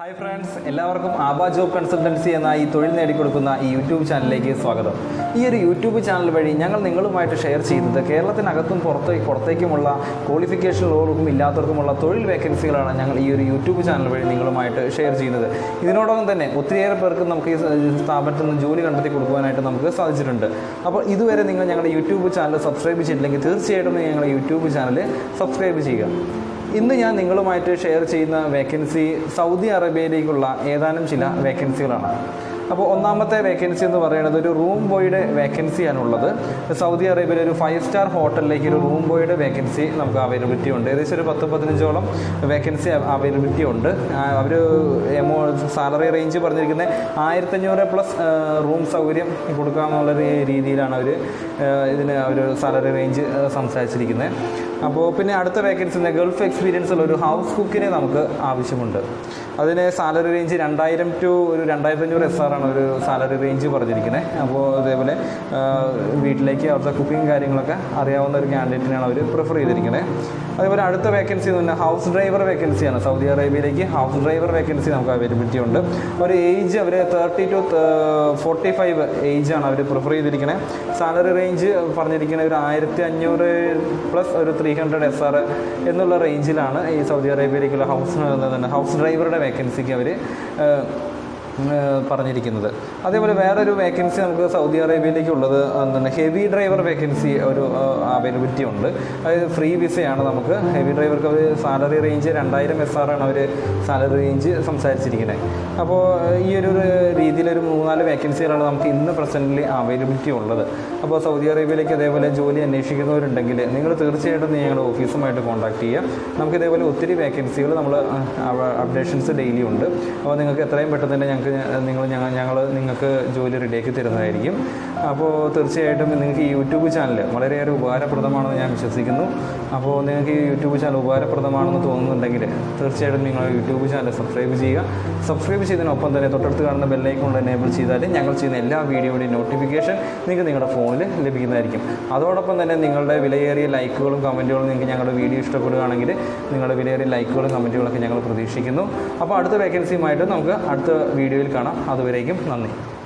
Hi friends എല്ലാവർക്കും Aba job consultancy എന്ന ഈ തൊഴിൽ നേടിക്കൊടുക്കുന്ന ഈ യൂട്യൂബ് ചാനലിലേക്ക് സ്വാഗതം. ഈ ഒരു യൂട്യൂബ് ചാനൽ വഴി ഞങ്ങൾ നിങ്ങളുമായിട്ട് ഷെയർ ചെയ്യുന്നത് കേരളത്തിനകത്തും പുറത്തേ പുറത്തേക്കുമുള്ള ക്വാളിഫിക്കേഷനുള്ളവർക്കും ഇല്ലാത്തവർക്കുമുള്ള തൊഴിൽ വേക്കൻസികളാണ് ഞങ്ങൾ ഈ ഒരു യൂട്യൂബ് ചാനൽ വഴി നിങ്ങളുമായിട്ട് ഷെയർ ചെയ്യുന്നത്. ഇതിനോടൊപ്പം തന്നെ ഒത്തിരിയേറെ പേർക്ക് നമുക്ക് ഈ സ്ഥാപനത്തിൽ നിന്ന് ജോലി കണ്ടെത്തി കൊടുക്കുവാനായിട്ട് നമുക്ക് സാധിച്ചിട്ടുണ്ട്. അപ്പോൾ ഇതുവരെ നിങ്ങൾ ഞങ്ങളുടെ യൂട്യൂബ് ചാനൽ സബ്സ്ക്രൈബ് ചെയ്തിട്ടില്ലെങ്കിൽ തീർച്ചയായിട്ടും ഞങ്ങളുടെ യൂട്യൂബ് ചാനൽ സബ്സ്ക്രൈബ് ചെയ്യുക. ഇന്ന് ഞാൻ നിങ്ങളുമായിട്ട് ഷെയർ ചെയ്യുന്ന വേക്കൻസി സൗദി അറേബ്യയിലേക്കുള്ള ഏതാനും ചില വേക്കൻസികളാണ് അപ്പോൾ ഒന്നാമത്തെ വേക്കൻസി എന്ന് പറയുന്നത് ഒരു റൂം ബോയുടെ വേക്കൻസിയാണുള്ളത് സൗദി അറേബ്യയിലെ ഒരു ഫൈവ് സ്റ്റാർ ഹോട്ടലിലേക്ക് ഒരു റൂം ബോയുടെ വേക്കൻസി നമുക്ക് അവൈലബിലിറ്റി ഉണ്ട്. ഏകദേശം ഒരു പത്ത് പതിനഞ്ചോളം വേക്കൻസി അവൈലബിലിറ്റി ഉണ്ട്. അവർ എമോ സാലറി റേഞ്ച് പറഞ്ഞിരിക്കുന്നത് ആയിരത്തഞ്ഞൂറ് പ്ലസ് റൂം സൗകര്യം കൊടുക്കാമെന്നുള്ള രീതിയിലാണ് അവർ ഇതിന് ഒരു സാലറി റേഞ്ച് സംസാരിച്ചിരിക്കുന്നത് അപ്പോൾ പിന്നെ അടുത്ത വേക്കൻസി ഗൾഫ് എക്സ്പീരിയൻസ് ഉള്ള ഒരു ഹൗസ് കുക്കിനെ നമുക്ക് ആവശ്യമുണ്ട്. അതിന് സാലറി റേഞ്ച് രണ്ടായിരം ടു ഒരു രണ്ടായിരത്തഞ്ഞൂറ് എസ് ആർ ഒരു സാലറി റേഞ്ച് പറഞ്ഞിരിക്കുന്നത് അപ്പോൾ അതേപോലെ വീട്ടിലേക്ക് അവിടുത്തെ കുക്കിംഗ് കാര്യങ്ങളൊക്കെ അറിയാവുന്ന ഒരു ക്യാൻഡിഡേറ്റിനാണ് അവർ പ്രിഫർ ചെയ്തിരിക്കുന്നത് അതേപോലെ അടുത്ത വേക്കൻസി എന്ന് പറഞ്ഞാൽ ഹൗസ് ഡ്രൈവർ വേക്കൻസിയാണ് സൗദി അറേബ്യയിലേക്ക് ഹൗസ് ഡ്രൈവർ വേക്കൻസി നമുക്ക് അവൈലബിലിറ്റി ഉണ്ട്. ഒരു ഏജ് അവർ തേർട്ടി ടു ഫോർട്ടി ഫൈവ് ഏജാണ് ആണ് അവർ പ്രിഫർ ചെയ്തിരിക്കുന്നത് സാലറി റേഞ്ച് പറഞ്ഞിരിക്കുന്നത് ഒരു ആയിരത്തി അഞ്ഞൂറ് പ്ലസ് ഒരു ത്രീ ഹൺഡ്രഡ് എസ് ആർ എന്നുള്ള റേഞ്ചിലാണ് ഈ സൗദി അറേബ്യയിലേക്കുള്ള ഹൗസ് ഹൗസ് ഡ്രൈവറുടെ വേക്കൻസിക്ക് അവർ പറഞ്ഞിരിക്കുന്നത്. അതേപോലെ വേറൊരു വേക്കൻസി നമുക്ക് സൗദി അറേബ്യയിലേക്ക് ഉള്ളത് എന്താണ് ഹെവി ഡ്രൈവർ വേക്കൻസി ഒരു അവൈലബിലിറ്റി ഉണ്ട്. അതായത് ഫ്രീ വിസയാണ് നമുക്ക്. ഹെവി ഡ്രൈവർക്ക് അവർ സാലറി റേഞ്ച് രണ്ടായിരം എസ് ആർ ആണ് അവർ സാലറി റേഞ്ച് സംസാരിച്ചിരിക്കുന്നത് അപ്പോൾ ഈ ഒരു രീതിയിലൊരു മൂന്നാൽ വേക്കൻസികളാണ് നമുക്ക് ഇന്ന് പ്രസന്റിൽ അവൈലബിലിറ്റി ഉള്ളത്. അപ്പോൾ സൗദി അറേബ്യയിലേക്ക് അതേപോലെ ജോലി അന്വേഷിക്കുന്നവരുണ്ടെങ്കിൽ നിങ്ങൾ തീർച്ചയായിട്ടും ഞങ്ങളുടെ ഓഫീസുമായിട്ട് കോൺടാക്ട് ചെയ്യുക. നമുക്ക് ഇതേപോലെ ഒത്തിരി വേക്കൻസികൾ നമ്മൾ അപ്ഡേഷൻസ് ഡെയിലി ഉണ്ട്. അപ്പോൾ നിങ്ങൾക്ക് എത്രയും പെട്ടെന്ന് തന്നെ ഞങ്ങൾക്ക് നിങ്ങൾ ഞങ്ങൾ ഞങ്ങൾ നിങ്ങൾക്ക് ജോലി റെഡിയാക്കി തരുന്നതായിരിക്കും. അപ്പോൾ തീർച്ചയായിട്ടും നിങ്ങൾക്ക് ഈ യൂട്യൂബ് ചാനൽ വളരെയേറെ ഉപകാരപ്രദമാണെന്ന് ഞാൻ വിശ്വസിക്കുന്നു. അപ്പോൾ നിങ്ങൾക്ക് ഈ യൂട്യൂബ് ചാനൽ ഉപകാരപ്രദമാണെന്ന് തോന്നുന്നുണ്ടെങ്കിൽ തീർച്ചയായിട്ടും നിങ്ങൾ യൂട്യൂബ് ചാനൽ സബ്സ്ക്രൈബ് ചെയ്യുക. സബ്സ്ക്രൈബ് ചെയ്തതിനൊപ്പം തന്നെ തൊട്ടടുത്ത് കാണുന്ന ബെല്ലൈക്കൺ കൊണ്ട് എനേബിൾ ചെയ്താൽ ഞങ്ങൾ ചെയ്യുന്ന എല്ലാ വീഡിയോയുടെയും നോട്ടിഫിക്കേഷൻ നിങ്ങൾക്ക് നിങ്ങളുടെ ഫോണിൽ ലഭിക്കുന്നതായിരിക്കും. അതോടൊപ്പം തന്നെ നിങ്ങളുടെ വിലയേറിയ ലൈക്കുകളും കമന്റുകളും നിങ്ങൾക്ക് ഞങ്ങളുടെ വീഡിയോ ഇഷ്ടപ്പെടുകയാണെങ്കിൽ നിങ്ങളുടെ വിലയേറിയ ലൈക്കുകളും കമന്റുകളൊക്കെ ഞങ്ങൾ പ്രതീക്ഷിക്കുന്നു. അപ്പോൾ അടുത്ത വേക്കൻസിയുമായിട്ട് നമുക്ക് അടുത്ത വീഡിയോയിൽ കാണാം. അതുവരേക്കും നന്ദി.